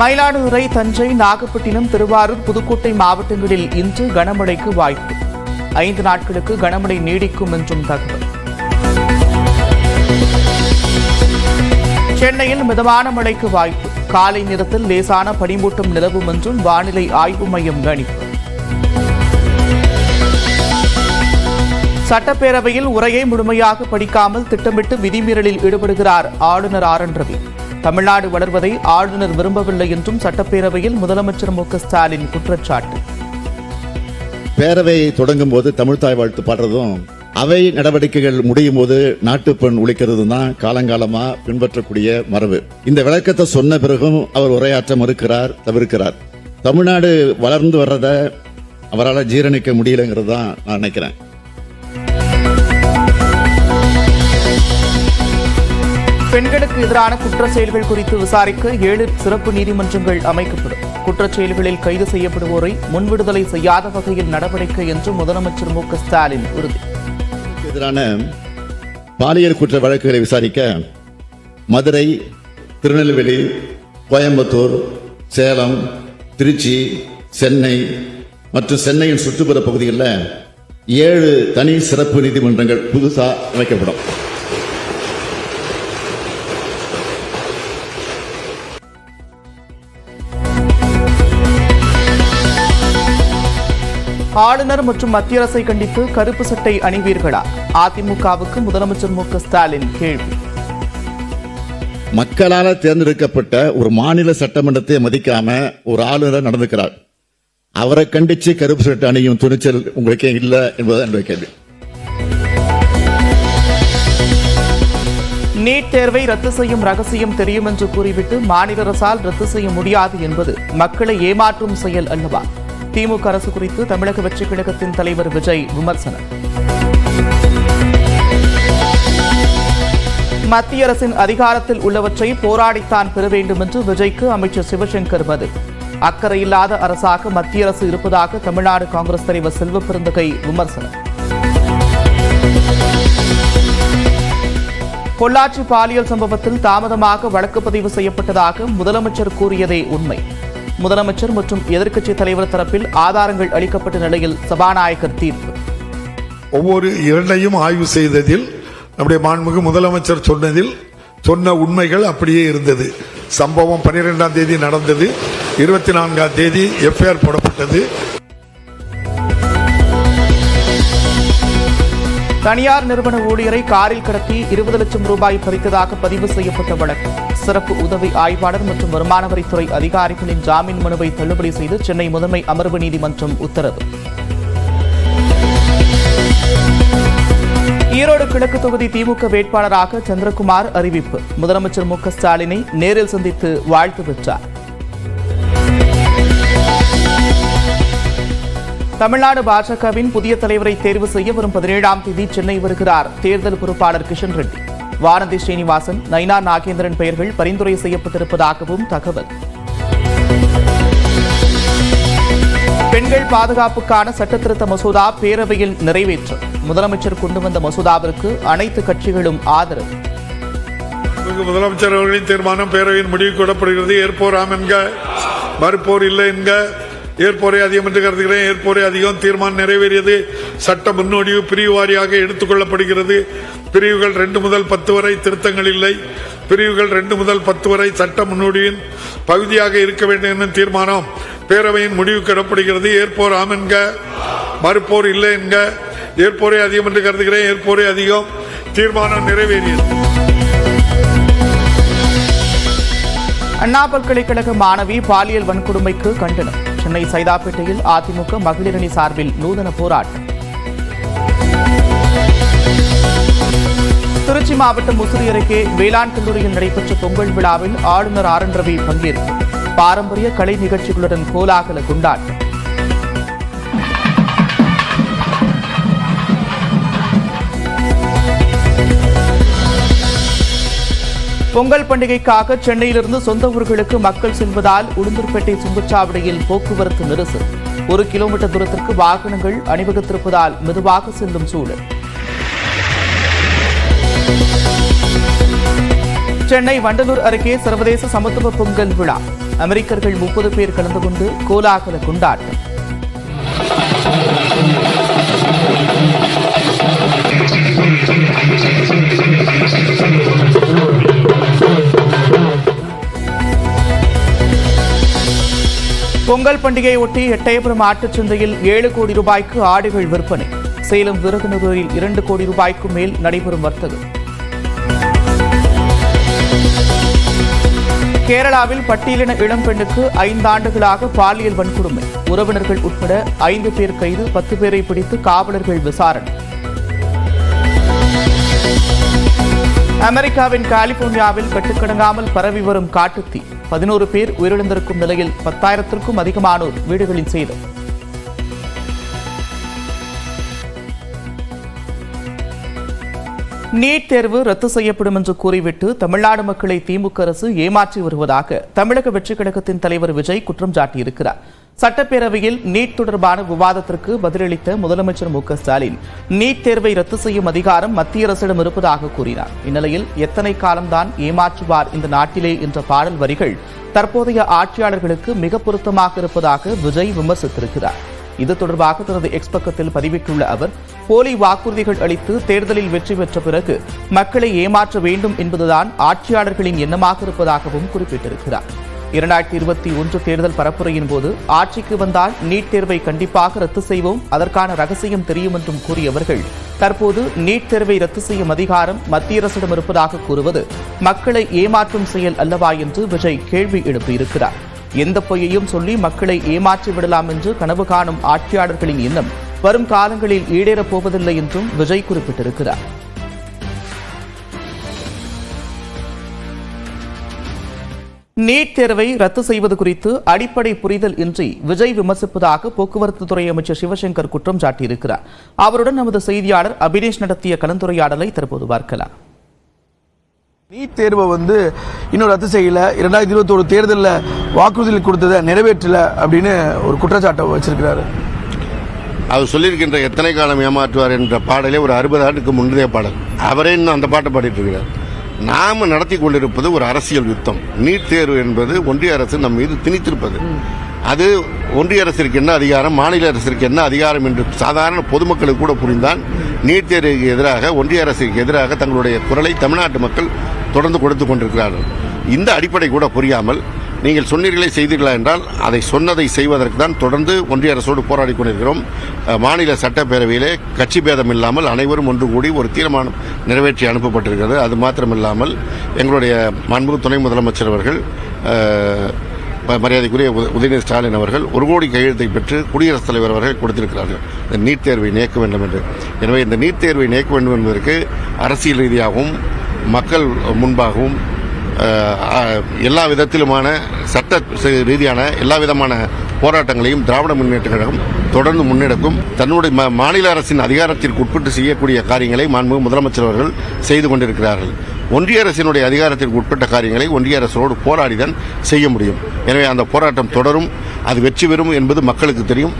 மயிலாடுதுறை தஞ்சை நாகப்பட்டினம் திருவாரூர் புதுக்கோட்டை மாவட்டங்களில் இன்று கனமழைக்கு வாய்ப்பு. ஐந்து நாட்களுக்கு கனமழை நீடிக்கும் என்றும் தகவல். சென்னையில் மிதமான மழைக்கு வாய்ப்பு. காலை நேரத்தில் லேசான பனிமூட்டம் நிலவும் என்றும் வானிலை ஆய்வு மையம் கணிப்பு. சட்டப்பேரவையில் உரையை முழுமையாக படிக்காமல் திட்டமிட்டு விதிமீறலில் ஈடுபடுகிறார் ஆளுநர் ஆர் என் ரவி. தமிழ்நாடு வளர்வதை ஆளுநர் விரும்பவில்லை என்றும் சட்டப்பேரவையில் முதலமைச்சர் மு ஸ்டாலின் குற்றச்சாட்டு. பேரவை தொடங்கும் போது தமிழ்தாய் வாழ்த்து பாடுறதும் அவை நடவடிக்கைகள் முடியும் போது நாட்டுப்பெண் ஒழிக்கிறது தான் காலங்காலமா பின்பற்றக்கூடிய மரபு. இந்த விளக்கத்தை சொன்ன பிறகும் அவர் உரையாற்ற மறுக்கிறார் தவிர்க்கிறார். தமிழ்நாடு வளர்ந்து வர்றத அவரால் ஜீரணிக்க முடியலங்கிறது தான் நான் நினைக்கிறேன். பெண்களுக்கு எதிரான குற்ற செயல்கள் குறித்து விசாரிக்க ஏழு சிறப்பு நீதிமன்றங்கள் அமைக்கப்படும். குற்றச் செயல்களில் கைது செய்யப்படுவோரை முன்விடுதலை செய்யாத வகையில் நடவடிக்கை என்று முதலமைச்சர் மு ஸ்டாலின் உறுதி. எதிரான பாலியல் குற்ற வழக்குகளை விசாரிக்க மதுரை திருநெல்வேலி கோயம்புத்தூர் சேலம் திருச்சி சென்னை மற்றும் சென்னையின் சுற்றுப்புற பகுதிகளில் ஏழு தனி சிறப்பு நீதிமன்றங்கள் புதுசாக அமைக்கப்படும். ஆளுநர் மற்றும் மத்திய அரசை கண்டித்து கருப்பு சட்டை அணிவீர்களா? அதிமுகவுக்கு முதலமைச்சர் மு ஸ்டாலின் கேள்வி. மக்களால் தேர்ந்தெடுக்கப்பட்ட ஒரு மாநில சட்டமன்றத்தை மதிக்காம ஒரு ஆளுநர் நடந்துக்கிறார். அவரை கண்டிச்சு கருப்பு சட்டை அணியும் துணிச்சல் உங்களுக்கே இல்லை என்பதுதான் என்னுடைய கேள்வி. நீட் தேர்வை ரத்து செய்யும் ரகசியம் தெரியும் என்று கூறிவிட்டு மாநில அரசால் ரத்து செய்ய முடியாது என்பது மக்களை ஏமாற்றும் செயல் அல்லவா? திமுக அரசு குறித்து தமிழக வெற்றி கழகத்தின் தலைவர் விஜய் விமர்சனம். மத்திய அரசின் அதிகாரத்தில் உள்ளவற்றை போராடித்தான் பெற வேண்டும் என்று விஜய்க்கு அமைச்சர் சிவசங்கர் பதில் அக்கறையில்லாத அரசாக மத்திய அரசு இருப்பதாக தமிழ்நாடு காங்கிரஸ் தலைவர் செல்வ பெருந்தகை விமர்சனம். பொள்ளாச்சி பாலியல் சம்பவத்தில் தாமதமாக வழக்கு பதிவு செய்யப்பட்டதாக முதலமைச்சர் கூறியதே உண்மை. முதலமைச்சர் மற்றும் எதிர்க்கட்சித் தலைவர் தரப்பில் ஆதாரங்கள் அளிக்கப்பட்ட நிலையில் சபாநாயகர் தீர்ப்பு. ஒவ்வொரு இரண்டையும் ஆய்வு செய்ததில் நம்முடைய மாண்புமிகு முதலமைச்சர் சொன்னதில் சொன்ன உண்மைகள் அப்படியே இருந்தது. சம்பவம் பன்னிரெண்டாம் தேதி நடந்தது. இருபத்தி நான்காம் தேதி எஃப்ஐஆர் போடப்பட்டது. தனியார் நிறுவன ஊழியரை காரில் கடத்தி இருபது லட்சம் ரூபாய் பறித்ததாக பதிவு செய்யப்பட்ட வழக்கு. சிறப்பு உதவி ஆய்வாளர் மற்றும் வருமான வரித்துறை அதிகாரிகளின் ஜாமீன் மனுவை தள்ளுபடி செய்து சென்னை முதன்மை அமர்வு நீதிமன்றம் உத்தரவு. ஈரோடு கிழக்கு தொகுதி திமுக வேட்பாளராக சந்திரகுமார் அறிவிப்பு. முதலமைச்சர் மு ஸ்டாலினை நேரில் சந்தித்து வாழ்த்து பெற்றார். தமிழ்நாடு பாஜகவின் புதிய தலைவரை தேர்வு செய்ய வரும் பதினேழாம் தேதி சென்னை வருகிறார். தேர்தல் பொறுப்பாளர் கிஷன் ரெட்டி. வானதி ஸ்ரீனிவாசன் நைனா நாகேந்திரன் பெயர்கள் பரிந்துரை செய்யப்பட்டிருப்பதாகவும் தகவல். பெண்கள் பாதுகாப்புக்கான சட்டத்திருத்த மசோதா பேரவையில் நிறைவேற்றம். முதலமைச்சர் கொண்டு வந்த மசோதாவிற்கு அனைத்து கட்சிகளும் ஆதரவு. முதலமைச்சர் அவர்களின் தீர்மானம் பேரவையின் முடிவு கூடப்படுகிறது ஏற்போராம் என்க மறுப்போர் இல்லை என்க ஏற்போரே அதிகம் என்று கருதுகிறேன். ஏற்போரே அதிகம் தீர்மானம் நிறைவேறியது. சட்ட முன்னோடிவு பிரிவு வாரியாக எடுத்துக்கொள்ளப்படுகிறது பிரிவுகள் ரெண்டு முதல் பத்து வரை திருத்தங்கள் இல்லை. பிரிவுகள் ரெண்டு முதல் பத்து வரை சட்ட முன்னோடியின் பகுதியாக இருக்க வேண்டும் என தீர்மானம் பேரவையின் முடிவுக்கு இடப்படுகிறது. ஏற்போர் ஆம் என்க மறுப்போர் இல்லை என்க ஏற்போரே அதிகம் என்று கருதுகிறேன். ஏற்போரே அதிகம் தீர்மானம் நிறைவேறியது. அண்ணா பல்கலைக்கழக மாணவி பாலியல் வன்கொடுமைக்கு கண்டனம். சென்னை சைதாப்பேட்டையில் அதிமுக மகளிரணி சார்பில் நூதன போராட்டம். திருச்சி மாவட்டம் முசிறி அருகே வேளாண் கல்லூரியில் நடைபெற்ற பொங்கல் விழாவில் ஆளுநர் ஆர் என் ரவி பங்கேற்பு. பாரம்பரிய கலை நிகழ்ச்சிகளுடன் கோலாகல கொண்டாட்டம். பொங்கல் பண்டிகைக்காக சென்னையிலிருந்து சொந்த ஊர்களுக்கு மக்கள் செல்வதால் உளுந்தூர்பேட்டை சுங்கச்சாவடியில் போக்குவரத்து நெரிசல். ஒரு கிலோமீட்டர் தூரத்திற்கு வாகனங்கள் அணிவகுத்திருப்பதால் மெதுவாக செல்லும் சூழல். சென்னை வண்டலூர் அருகே சர்வதேச சமத்துவ பொங்கல் விழா. அமெரிக்கர்கள் முப்பது பேர் கலந்து கொண்டு கோலாகல கொண்டாட்டம். பொங்கல் பண்டிகையை ஒட்டி எட்டயபுரம் ஆட்டுச் சந்தையில் ஏழு கோடி ரூபாய்க்கு ஆடுகள் விற்பனை. சேலம் விருதுநகரில் இரண்டு கோடி ரூபாய்க்கு மேல் நடைபெறும் வர்த்தகம். கேரளாவில் பட்டியலின இளம் பெண்ணுக்கு ஐந்து ஆண்டுகளாக பாலியல் வன்கொடுமை. உறவினர்கள் உட்பட ஐந்து பேர் கைது பத்து பேரை பிடித்து காவலர்கள் விசாரணை. அமெரிக்காவின் கலிபோர்னியாவில் கட்டுக்கடங்காமல் பரவி வரும் காட்டுத்தீ பதினோரு பேர் உயிரிழந்திருக்கும் நிலையில் பத்தாயிரத்திற்கும் அதிகமானோர் வீடுகளில் சேதம். நீட் தேர்வு ரத்து செய்யப்படும் என்று கூறிவிட்டு தமிழ்நாடு மக்களை திமுக அரசு ஏமாற்றி வருவதாக தமிழக வெற்றிக் கழகத்தின் தலைவர் விஜய் குற்றம் சாட்டியிருக்கிறார். சட்டப்பேரவையில் நீட் தொடர்பான விவாதத்திற்கு பதிலளித்த முதலமைச்சர் மு ஸ்டாலின் நீட் தேர்வை ரத்து செய்யும் அதிகாரம் மத்திய அரசிடம் இருப்பதாக கூறினார். இந்நிலையில் எத்தனை காலம்தான் ஏமாற்றுவார் இந்த நாட்டிலே என்ற பாடல் வரிகள் தற்போதைய ஆட்சியாளர்களுக்கு மிக பொருத்தமாக இருப்பதாக விஜய் விமர்சித்திருக்கிறார். இது தொடர்பாக தனது எக்ஸ் பக்கத்தில் பதிவிட்டுள்ள அவர் போலி வாக்குறுதிகள் அளித்து தேர்தலில் வெற்றி பெற்ற பிறகு மக்களை ஏமாற்ற வேண்டும் என்பதுதான் ஆட்சியாளர்களின் எண்ணமாக இருப்பதாகவும் குறிப்பிட்டிருக்கிறார். இரண்டாயிரத்தி இருபத்தி ஒன்று தேர்தல் பரப்புரையின் போது ஆட்சிக்கு வந்தால் நீட் தேர்வை கண்டிப்பாக ரத்து செய்வோம். அதற்கான ரகசியம் தெரியும் என்றும் கூறியவர்கள் தற்போது நீட் தேர்வை ரத்து செய்யும் அதிகாரம் மத்திய அரசிடம் இருப்பதாக கூறுவது மக்களை ஏமாற்றும் செயல் அல்லவா என்று விஜய் கேள்வி எழுப்பியிருக்கிறார். எந்த பொய்யையும் சொல்லி மக்களை ஏமாற்றி விடலாம் என்று கனவு காணும் ஆட்சியாளர்களின் எண்ணம் வரும் காலங்களில் ஈடேறப் போவதில்லை என்றும் விஜய் குறிப்பிட்டிருக்கிறார். நீட் தேர்வை ரத்து செய்வது குறித்து அடிப்படை புரிதல் இன்றி விஜய் விமர்சிப்பதாக போக்குவரத்து துறை அமைச்சர் சிவசங்கர் குற்றம் சாட்டியிருக்கிறார். அவருடன் நமது செய்தியாளர் அபினேஷ் நடத்திய கலந்துரையாடலை தற்போது பார்க்கலாம். நீட் தேர்வை வந்து இன்னும் ரத்து செய்யல. இரண்டாயிரத்தி இருபத்தோரு தேர்தலில் வாக்குறுதிகள் கொடுத்ததை நிறைவேற்றல அப்படின்னு ஒரு குற்றச்சாட்டை வச்சிருக்கிறாரு. அவர் சொல்லியிருக்கின்ற எத்தனை காலம் ஏமாற்றுவார் என்ற பாடலே ஒரு அறுபது ஆண்டுக்கு முந்தைய பாடல். அவரே இன்னும் அந்த பாட்டை பாடிட்டு இருக்கிறார். நாம நடத்தி கொண்டிருப்பது ஒரு அரசியல் யுத்தம். நீட் தேர்வு என்பது ஒன்றிய அரசு நம் மீது திணித்திருப்பது. அது ஒன்றிய அரசிற்கு என்ன அதிகாரம் மாநில அரசிற்கு என்ன அதிகாரம் என்று சாதாரண பொதுமக்களுக்கு கூட புரிந்தான் நீட் தேர்வுக்கு எதிராக ஒன்றிய அரசுக்கு எதிராக தங்களுடைய குரலை தமிழ்நாட்டு மக்கள் தொடர்ந்து கொடுத்து கொண்டிருக்கிறார்கள். இந்த அடிப்படை கூட புரியாமல் நீங்கள் சொன்னீர்களே செய்தீர்களா என்றால் அதை சொன்னதை செய்வதற்கு தான் தொடர்ந்து ஒன்றிய அரசோடு போராடி கொண்டிருக்கிறோம். மாநில சட்டப்பேரவையிலே கட்சி பேதம் இல்லாமல் அனைவரும் ஒன்று கூடி ஒரு தீர்மானம் நிறைவேற்றி அனுப்பப்பட்டிருக்கிறது. அது மாத்திரமில்லாமல் எங்களுடைய மாண்பு துணை முதலமைச்சர் அவர்கள் மரியாதைக்குரிய உதயநிதி ஸ்டாலின் அவர்கள் ஒரு கோடி கையெழுத்தை பெற்று குடியரசுத் தலைவர் அவர்கள் கொடுத்திருக்கிறார்கள். இந்த நீட் தேர்வை நீக்க வேண்டும் என்று. எனவே இந்த நீட் தேர்வை நீக்க வேண்டும் என்பதற்கு அரசியல் ரீதியாகவும் மக்கள் முன்பாகவும் எல்லா விதத்திலுமான சட்ட ரீதியான எல்லா விதமான போராட்டங்களையும் திராவிட முன்னேற்ற கழகம் தொடர்ந்து முன்னெடுக்கும். தன்னுடைய மாநில அரசின் அதிகாரத்திற்கு உட்பட்டு செய்யக்கூடிய காரியங்களை மாண்பு முதலமைச்சர் அவர்கள் செய்து கொண்டிருக்கிறார்கள். ஒன்றிய அரசினுடைய அதிகாரத்திற்கு உட்பட்ட காரியங்களை ஒன்றிய அரசோடு போராடிதான் செய்ய முடியும். எனவே அந்த போராட்டம் தொடரும். அது வெற்றி பெறும் என்பது மக்களுக்கு தெரியும்.